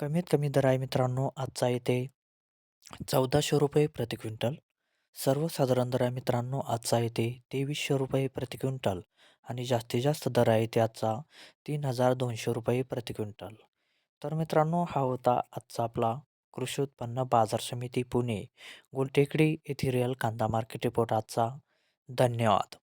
कमीत कमी दर आहे मित्रांनो आजचा येते चौदाशे रुपये प्रति क्विंटल. सर्वसाधारण दर आहे मित्रांनो आजचा येते तेवीसशे रुपये प्रति क्विंटल आणि जास्तीत जास्त दर आहे ते आजचा तीन हजार दोनशे रुपये प्रति क्विंटल. तर मित्रांनो हा होता आजचा आपला कृषी उत्पन्न बाजार समिती पुणे. गुलटेकडी येथे रिअल कांदा मार्केट रिपोर्ट आजचा. धन्यवाद.